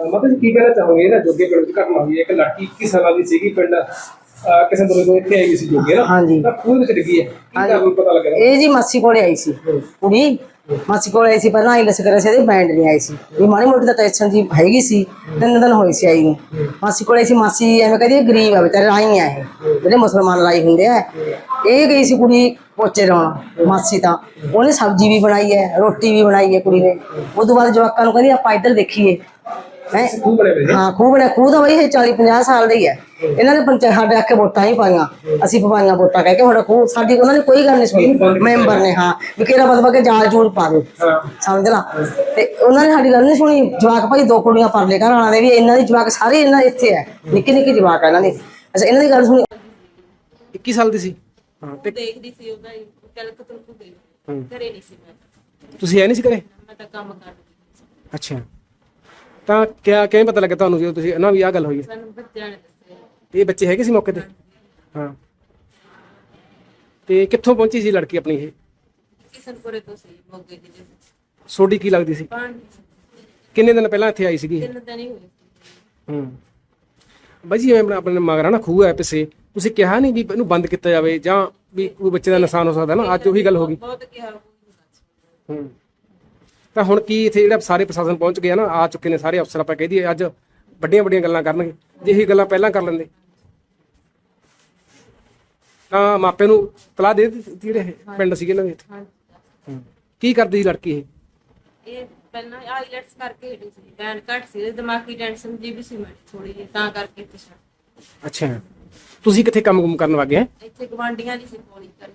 ਮਤਲਬ ਕੀ ਕਹਿਣਾ ਚਾਹੋਗੇ? ਨਾ ਜੋਗੇ ਪਿੰਡ ਦੀ ਘਟਨਾ ਹੋਈ ਹੈ ਇੱਕ ਲੜਕੀ 21 ਸਾਲਾਂ ਦੀ ਸੀਗੀ ਪਿੰਡ ਕਿਸੇ ਦੁਰੇ ਤੋਂ ਇੱਥੇ ਆਈ ਸੀ ਜੋਗੇ ਨਾ। ਹਾਂਜੀ। ਤਾਂ ਖੂਹ ਵਿੱਚ ਡਿੱਗੀ ਹੈ। ਕੀ ਤੁਹਾਨੂੰ ਪਤਾ ਲੱਗਿਆ? ਇਹ ਜੀ ਮਾਸੀ ਕੋਲੇ ਆਈ ਸੀ। ਕੁੜੀ ਮਾਸੀ ਕੋਲੇ ਆਈ ਸੀ ਪਹਿਲਾਂ ਆਈਲੈਸ ਕਰਿਆ ਸੀ ਇਹਦੇ ਬੈਂਡ ਨਹੀਂ ਆਈ ਸੀ। ਵੀ ਮਾੜੀ ਮੋਟੀ ਤਾਂ ਟੈਨਸ਼ਨ ਜੀ ਹੈਗੀ ਸੀ ਤਿੰਨ ਦਿਨ ਹੋਏ ਸੀ ਆਈ ਨੂੰ। ਮਾਸੀ ਕੋਲੇ ਸੀ ਮਾਸੀ ਐਵੇਂ ਕਹਿੰਦੀ ਇਹ ਗਰੀਬ ਆ ਵਿਚਾਰੇ ਰਾਈ ਆ ਇਹ। ਜਿਹੜੇ ਮੁਸਲਮਾਨ ਰਾਈ ਹੁੰਦੇ ਆ। ਇਹ ਗਈ ਸੀ ਕੁੜੀ ਪੋਚੇ ਲਾਉਣ ਮਾਸੀ ਤਾਂ। ਉਹਨੇ ਸਬਜ਼ੀ ਵੀ ਬਣਾਈ ਹੈ ਰੋਟੀ ਵੀ ਬਣਾਈ ਹੈ ਕੁੜੀ ਨੇ। ਉਸ ਤੋਂ ਬਾਅਦ ਜਵਾਕਾਂ ਨੂੰ ਕਹਿੰਦੀ ਆਪਾਂ ਇੱਧਰ ਦੇਖੀਏ। ਹੈ? ਹਾਂ ਖੂਹ ਬਣਿਆ ਖੂਹ ਤਾਂ ਬਈ ਇਹ 40 50 ਸਾਲ ਦਾ ਹੀ ਹੈ। ਇਹਨਾਂ ਨੇ ਪੰਚਾਇਤ ਸਾਡੇ ਆ ਕੇ ਵੋਟਾਂ ਹੀ ਪਾਈਆਂ। ਅਸੀਂ ਪਵਾਈਆਂ ਵੋਟਾਂ ਕਹਿ ਕੇ ਤੁਹਾਡਾ ਖੂਹ ਸਾਡੀ ਉਹਨਾਂ ਨੇ ਕੋਈ ਗੱਲ ਨਹੀਂ ਸੁਣੀ। ਮੈਂਬਰ ਨੇ ਹਾਂ। ਵੀ ਕਿਹੜਾ ਬਦਬਾ ਕੇ ਜਾਲ ਜੂਲ ਪਾ ਹਾਂ। ਸਮਝ ਲਾ। ਤੇ ਉਹਨਾਂ ਨੇ ਸਾਡੀ ਗੱਲ ਨਹੀਂ ਸੁਣੀ। ਜਵਾਕ ਭਾਈ ਦੋ ਕੁੜੀਆਂ ਪਰਲੇ ਘਰ ਵਾਲਾਂ ਦੇ ਵੀ। ਇਹਨਾਂ ਦੀ ਜਵਾਕ ਸਾਰੇ ਇਹਨਾਂ ਦੇ ਇੱਥੇ ਹੈ। ਨਿੱਕੀ ਨਿੱਕੀ ਜਵਾਕ ਆ ਇਹਨਾਂ ਦੀ। ਅੱਛਾ ਇਹਨਾਂ ਦੀ ਗੱਲ ਸੁਣੀ। 21 ਸਾਲ ਦੀ ਸੀ। ਹਾਂ ਤੇ ਦੇਖਦੀ ਸੀ ਉਹਦਾ ਹੀ। ਕਲਕ ਤੁਲਕ ਗਈ ਘਰੇ ਨਹੀਂ ਸੀ ਮੈਂ। ਤੁਸੀਂ ਐ ਨਹੀਂ ਸੀ ਕਰੇ ਮੈਂ ਤਾਂ ਕੰਮ ਕਰਦੀ ਸੀ। ਅੱਛਾ। ਤਾਂ ਕਿਆ ਕਿਵੇਂ ਪਤਾ ਲੱਗਾ ਤੁਹਾਨੂੰ ਜਦੋਂ ਤੁਸੀਂ ਇਹਨਾਂ ਵੀ ਆਹ ਗੱਲ ਹੋਈ ਹੈ? ਸਾਨੂੰ ਬੱਚਿਆਂ ਨੇ ਦੱਸਿਆ ਇਹ ਬੱਚੇ ਹੈਗੇ ਸੀ ਮੌਕੇ ਤੇ? ਹਾਂ। ਤੇ ਕਿੱਥੋਂ ਪਹੁੰਚੀ ਸੀ ਲੜਕੀ ਆਪਣੀ ਇਹ? ਕਿਸਨਪੁਰੇ ਤੋਂ ਸੀ ਮੋਗੇ ਦੀ ਜੀ। ਸੋਡੀ ਕੀ ਲੱਗਦੀ ਸੀ? ਕਿੰਨੇ ਦਿਨ ਪਹਿਲਾਂ ਇੱਥੇ ਆਈ ਸੀਗੀ? ਤਿੰਨ ਦਿਨ ਹੀ ਹੋਏ ਹੂੰ। ਬਾਈ ਜੀ ਜਿਵੇਂ ਆਪਣਾ ਮਗਰ ਨਾ ਖੂਹ ਹੈ ਪਿੱਛੇ। ਤੁਸੀਂ ਕਿਹਾ ਨਹੀਂ ਵੀ ਇਹਨੂੰ ਬੰਦ ਕੀਤਾ ਜਾਵੇ ਜਾਂ ਵੀ ਕੋਈ ਬੱਚੇ ਦਾ ਨੁਕਸਾਨ ਹੋ ਸਕਦਾ ਨਾ? ਅੱਜ ਉਹੀ ਗੱਲ ਹੋ ਗਈ। ਬਹੁਤ ਕਿਹਾ ਹੂੰ। ਤਾਂ ਹੁਣ ਕੀ ਇੱਥੇ ਜਿਹੜਾ ਸਾਰੇ ਪ੍ਰਸ਼ਾਸਨ ਪਹੁੰਚ ਗਿਆ ਨਾ ਆ ਚੁੱਕੇ ਨੇ ਸਾਰੇ ਅਫਸਰ ਆਪਾਂ ਕਹਿ ਦਈਏ ਅੱਜ ਵੱਡੀਆਂ ਵੱਡੀਆਂ ਗੱਲਾਂ ਕਰਨਗੇ। ਜੇ ਇਹੀ ਗੱਲਾਂ ਪਹਿਲਾਂ ਕਰ ਲੈਂਦੇ। ਤਾਂ ਮਾਪੇ ਨੂੰ ਤਲਾਹ ਦੇ ਦਿੱਤੀ ਜਿਹੜੇ ਪਿੰਡ ਸੀਗੇ ਇਹਨਾਂ ਦੇ ਇੱਥੇ। ਕੀ ਕਰਦੀ ਸੀ ਲੜਕੀ ਇਹ? ਇਹ ਪਹਿਲਾਂ ਆਈਲੈਟਸ ਕਰਕੇ ਹਟੀ ਸੀ। ਬੈਂਡ ਘੱਟ ਸੀ ਦਿਮਾਗੀ ਟੈਨਸ਼ਨ ਜੀ ਵੀ ਸੀ ਮੈਂ ਥੋੜੀ ਜਿਹੀ ਤਾਂ ਕਰਕੇ ਪਿਛਾ। ਅੱਛਾ। ਤੁਸੀਂ ਕਿੱਥੇ ਕੰਮ ਕੁਮ ਕਰਨ ਲੱਗੇ ਇੱਥੇ ਗਵਾਂਡੀਆਂ ਦੀ ਸੀ ਕਰੀ